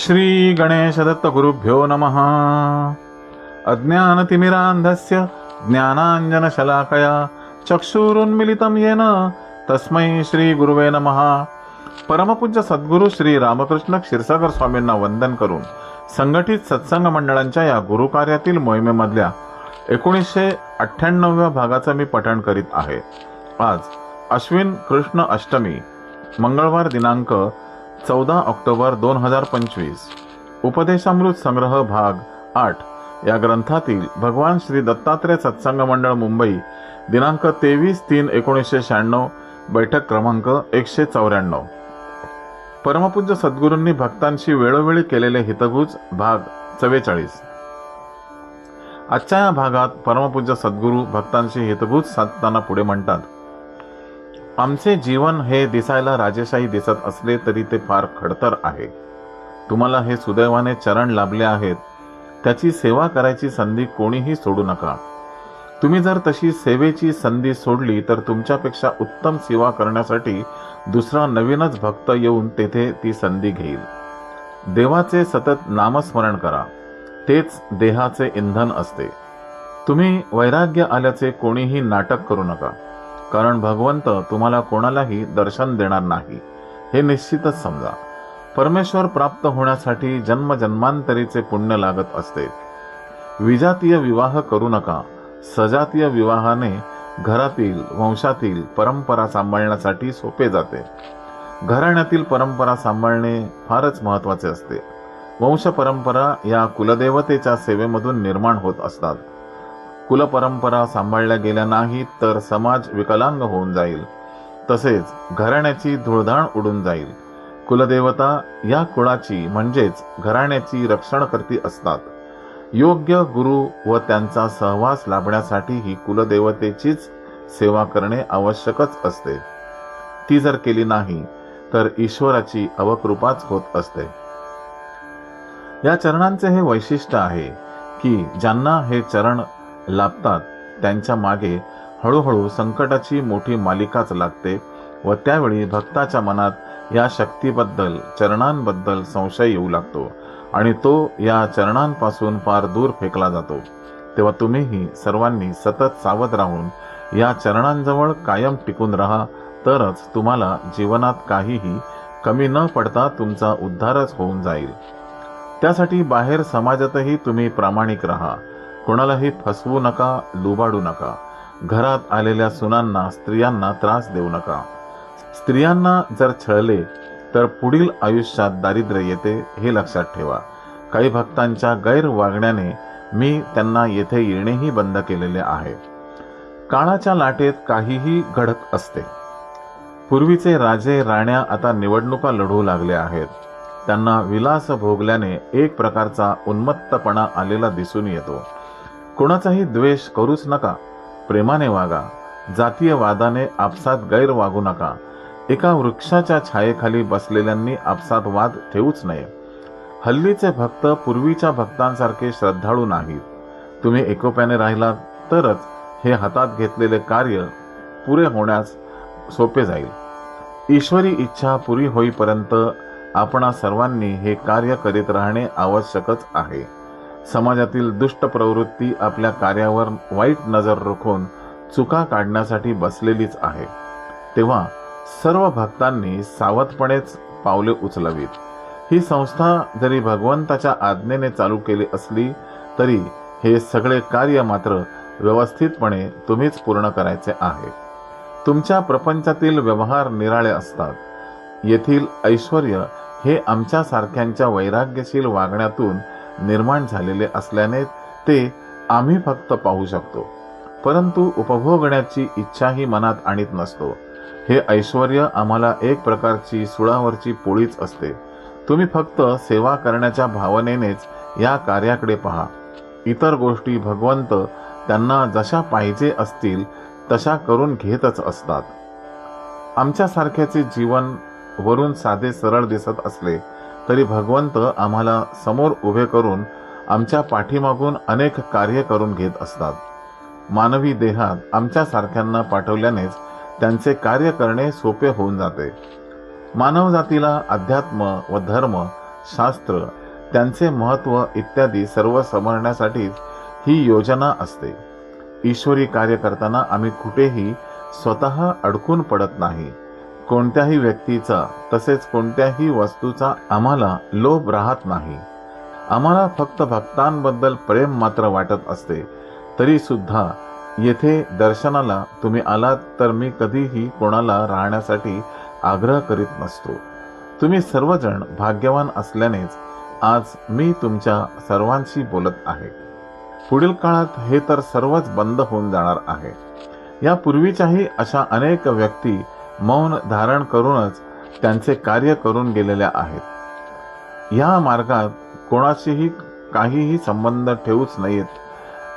श्री गणेशदत्त गुरुभ्यो नमः। अज्ञानतिमिरान्धस्य ज्ञानाञ्जनशलाकया चक्षुरुन्मिलितं येन तस्मै श्रीगुरुवे नमः। परमपूज्य सद्गुरू श्री रामकृष्ण क्षीरसागर स्वामींना वंदन करून संघटित सत्संग मंडळांच्या या गुरुकार्यातील मोहिमेमधल्या एकोणीसशे अठ्ठ्याण्णव्या भागाचं मी पठण करीत आहे. आज अश्विन कृष्ण अष्टमी मंगळवार दिनांक चौदा ऑक्टोबर दोन हजार पंचवीस. उपदेशामृत संग्रह भाग आठ. या ग्रंथातील भगवान श्री दत्तात्रय सत्संग मंडळ मुंबई दिनांक तेवीस तीन एकोणीसशे शहाण्णव बैठक क्रमांक एकशे चौऱ्याण्णव. परमपूज्य सद्गुरूंनी भक्तांशी वेळोवेळी केलेले हितगुज भाग चव्वेचाळीस. आजच्या या भागात परमपूज्य सद्गुरू भक्तांशी हितगुज साधताना पुढे म्हणतात आमचे जीवन हे दिसायला राजेशाही दिसत असले तरी ते फार खडतर आहे. तुम्हाला हे सुदैवाने चरण लाभले आहेत. त्याची सेवा करायची संधी कोणीही सोडू नका. तुम्ही जर तशी सेवेची संधी सोडली तर तुमच्यापेक्षा उत्तम सेवा करण्यासाठी दुसरा नवीनच भक्त येऊन तेथे ती संधी घेईल. देवाचे सतत नामस्मरण करा. तेच देहाचे इंधन असते. तुम्ही वैराग्य आल्याचे कोणीही नाटक करू नका. कारण भगवंत तुम्हाला कोणालाही दर्शन देणार नाही. हे निश्चितच समजा. परमेश्वर प्राप्त होण्यासाठी जन्मजन्मांतरीचे पुण्य लागत असते. विजातीय विवाह करू नका. सजातीय विवाहाने घरातील वंशातील परंपरा सांभाळण्यासाठी सोपे जाते. घराण्यातील परंपरा सांभाळणे फारच महत्त्वाचे असते. वंश परंपरा या कुलदेवतेच्या सेवेमधून निर्माण होत असतात. कुलपरंपरा सांभाळल्या गेल्या नाहीत तर समाज विकलांग होऊन जाईल. तसेच घराण्याची धुळधाण उडून जाईल. कुलदेवता या कुळाची म्हणजेच घराण्याची रक्षणकर्ती असतात. योग्य गुरु व त्यांचा सहवास लाभण्यासाठी ही कुलदेवतेचीच सेवा करणे आवश्यकच असते. ती जर केली नाही तर ईश्वराची अवकृपाच होत असते. या चरणांचे हे वैशिष्ट्य आहे की ज्यांना हे चरण लाभतात. त्यांच्या मागे हळूहळू संकटाची मोठी मालिकाच लागते व त्यावेळी भक्ताच्या मनात या शक्तीबद्दल चरणांबद्दल संशय येऊ लागतो आणि तो या चरणांपासून फार दूर फेकला जातो. तेव्हा तुम्हीही सर्वांनी सतत सावध राहून या चरणांजवळ कायम टिकून राहा तरच तुम्हाला जीवनात काहीही कमी न पडता तुमचा उद्धारच होऊन जाईल. त्यासाठी बाहेर समाजातही तुम्ही प्रामाणिक राहा. कोणालाही फसवू नका लुबाडू नका. घरात आलेल्या सुनांना स्त्रियांना त्रास देऊ नका. स्त्रियांना जर छळले तर पुढील आयुष्यात दारिद्र्य येते हे लक्षात ठेवा. काही भक्तांच्या गैरवागण्याने मी त्यांना येथे येणेही बंद केलेले आहे. काळाच्या लाटेत काहीही घडत असते. पूर्वीचे राजे राण्या आता निवडणुका लढवू लागले आहेत. त्यांना विलास भोगल्याने एक प्रकारचा उन्मत्तपणा आलेला दिसून येतो. कोणाचाही द्वेष करूच नका. प्रेमाने वागा. जातीय वादाने आपसात गैर वागू नका. एका वृक्षाच्या छायेखाली बसलेल्यांनी आपसात वाद ठेवूच नये. हल्लीचे भक्त पूर्वीच्या भक्तांसारखे श्रद्धाळू नाहीत. तुम्ही एकोप्याने राहिलात तरच हे हातात घेतलेले कार्य पुरे होण्यास सोपे जाईल. ईश्वरी इच्छा पुरी होईपर्यंत आपणा सर्वांनी हे कार्य करीत राहणे आवश्यकच आहे. समाजातील दुष्ट प्रवृत्ती आपल्या कार्यावर वाईट नजर रोखून चुका काढण्यासाठी बसलेलीच आहे. तेव्हा सर्व भक्तांनी सावधपणेच पावले उचलावीत. ही संस्था जरी भगवंताच्या आज्ञेने चालू केली असली तरी हे सगळे कार्य मात्र व्यवस्थितपणे तुम्हीच पूर्ण करायचे आहे. तुमच्या प्रपंचातील व्यवहार निराळे असतात. येथील ऐश्वर हे आमच्यासारख्यांच्या वैराग्यशील वागण्यातून निर्माण झालेले असल्याने ते आम्ही फक्त पाहू शकतो. परंतु उपभोगण्याची इच्छाही मनात आणीत नसतो. हे ऐश्वर आम्हाला एक प्रकारची सुळावरची पोळीच असते. तुम्ही फक्त सेवा करण्याच्या भावनेनेच या कार्याकडे पहा. इतर गोष्टी भगवंत त्यांना जशा पाहिजे असतील तशा करून घेतच असतात. आमच्यासारख्याचे जीवन वरून साधे सरळ दिसत असले तरी भगवंत आम्हाला समोर उभे करून आमच्या पाठीमागून अनेक कार्य करून घेत असतात. मानवी देहात आमच्यासारख्यांना पाठवल्यानेच त्यांचे कार्य करणे सोपे होऊन जाते. मानवजातीला अध्यात्म व धर्म शास्त्र त्यांचे महत्त्व इत्यादी सर्व समजण्यासाठीच ही योजना असते. ईश्वरी कार्य करताना आम्ही कुठेही स्वतः अडकून पडत नाही. कोणत्याही व्यक्तीचा तसेच कोणत्याही वस्तूचा आम्हाला लोभ राहत नाही. आम्हाला फक्त भक्तांबद्दल प्रेम मात्र वाटत असते तरी सुद्धा येथे दर्शनाला तुम्ही आलात तर मी कधीही कोणाला राहण्यासाठी आग्रह करीत नसतो. तुम्ही सर्वजण भाग्यवान असल्यानेच आज मी तुमच्या सर्वांशी बोलत आहे. पुढील काळात हे तर सर्वच बंद होऊन जाणार आहे. या पूर्वीच्याही अशा अनेक व्यक्ती मौन धारण करूनच त्यांचे कार्य करून गेलेल्या आहेत. या मार्गात कोणाशीही काहीही संबंध ठेवूच नयेत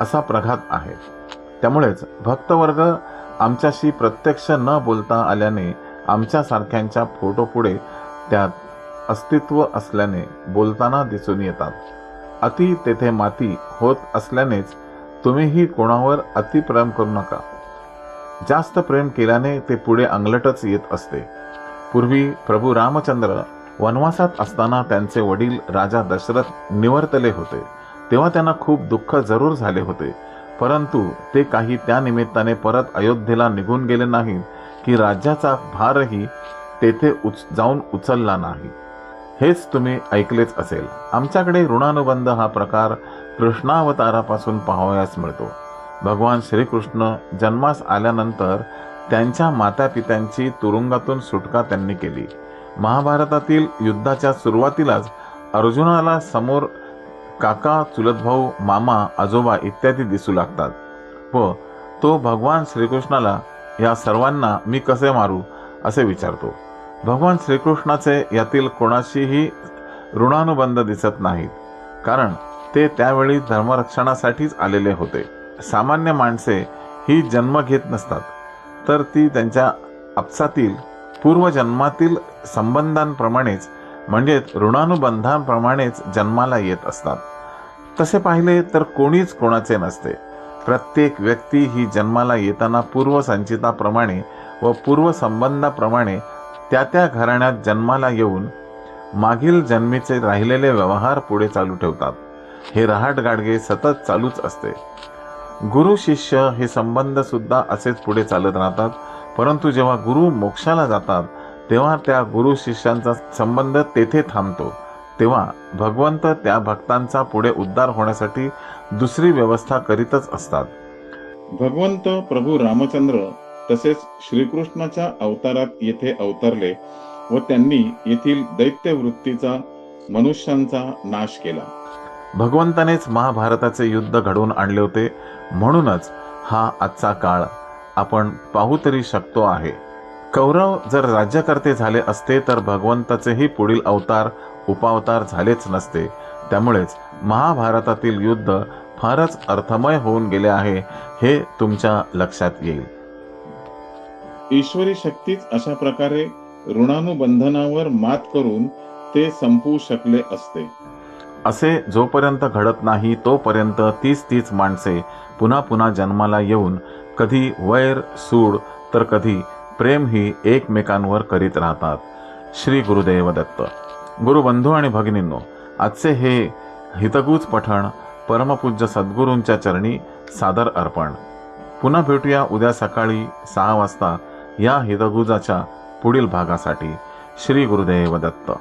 असा प्रघात आहे. त्यामुळेच भक्तवर्ग आमच्याशी प्रत्यक्ष न बोलता आल्याने आमच्यासारख्यांच्या फोटो पुढे त्यात अस्तित्व असल्याने बोलताना दिसून येतात. अति तेथे माती होत असल्यानेच तुम्हीही कोणावर अतिप्रेम करू नका. जास्त प्रेम केल्याने ते पुढे अंगलटच येत असते. पूर्वी प्रभू रामचंद्र वनवासात असताना त्यांचे वडील राजा दशरथ निवर्तले होते. तेव्हा त्यांना खूप दुःख जरूर झाले होते. परंतु ते काही त्या निमित्ताने परत अयोध्येला निघून गेले नाहीत की राज्याचा भारही तेथे उच जाऊन उचलला नाही. हेच तुम्ही ऐकलेच असेल. आमच्याकडे ऋणानुबंध हा प्रकार कृष्णावतारापासून पाहावयास मिळतो. भगवान श्रीकृष्ण जन्मास आल्यानंतर त्यांच्या मातापित्यांची तुरुंगातून सुटका त्यांनी केली. महाभारतातील युद्धाच्या सुरुवातीलाच अर्जुनाला समोर काका चुलत भाऊ मामा आजोबा इत्यादी दिसू लागतात. व तो भगवान श्रीकृष्णाला या सर्वांना मी कसे मारू? असे विचारतो. भगवान श्रीकृष्णाचे यातील कोणाशीही ऋणानुबंध दिसत नाहीत कारण ते त्यावेळी धर्मरक्षणासाठीच आलेले होते. सामान्य माणसे ही जन्म घेत नसतात तर ती त्यांच्या आपसातील पूर्वजन्मातील संबंधांप्रमाणेच म्हणजेच ऋणानुबंधांप्रमाणेच जन्माला येत असतात. तसे पाहिले तर कोणीच कोणाचे नसते. प्रत्येक व्यक्ती ही जन्माला येताना पूर्वसंचिताप्रमाणे व पूर्वसंबंधाप्रमाणे त्या त्या घराण्यात जन्माला येऊन मागील जन्मीचे राहिलेले व्यवहार पुढे चालू ठेवतात. हे रहाट गाडगे सतत चालूच असते. गुरु शिष्य हे संबंध सुद्धा असेच पुढे चालत राहतात. परंतु जेव्हा गुरु मोक्षाला जातात तेव्हा त्या गुरु शिष्यांचा संबंध तेथे थांबतो. तेव्हा भगवंत त्या भक्तांचा पुढे उद्धार होण्यासाठी दुसरी व्यवस्था करीतच असतात. भगवंत प्रभू रामचंद्र तसेच श्रीकृष्णाच्या अवतारात येथे अवतरले व त्यांनी येथील दैत्य वृत्तीचा मनुष्यांचा नाश केला. भगवंतानेच महाभारताचे युद्ध घडवून आणले होते. म्हणूनच हा आजचा काळ आपण पाहू तरी शकतो आहे. कौरव जर राज्यकर्ते झाले असते तर भगवंताचेही पुढील अवतार उपावतार झालेच नसते. त्यामुळेच महाभारतातील युद्ध फारच अर्थमय होऊन गेले आहे हे तुमच्या लक्षात येईल. ईश्वरी शक्तीच अशा प्रकारे ऋणानुबंधनावर मात करून ते संपवू शकले असते. असे जोपर्यंत घडत नाही तोपर्यंत तीच तीच माणसे पुन्हा पुन्हा जन्माला येऊन कधी वैर सूड तर कधी प्रेम ही एकमेकांवर करीत राहतात. श्री गुरुदेव दत्त. गुरुबंधू आणि भगिनींनो आजचे हे हितगूज पठण परमपूज्य सद्गुरूंच्या चरणी सादर अर्पण. पुन्हा भेटूया उद्या सकाळी सहा वाजता या हितगुजाच्या पुढील भागासाठी. श्री गुरुदेव दत्त.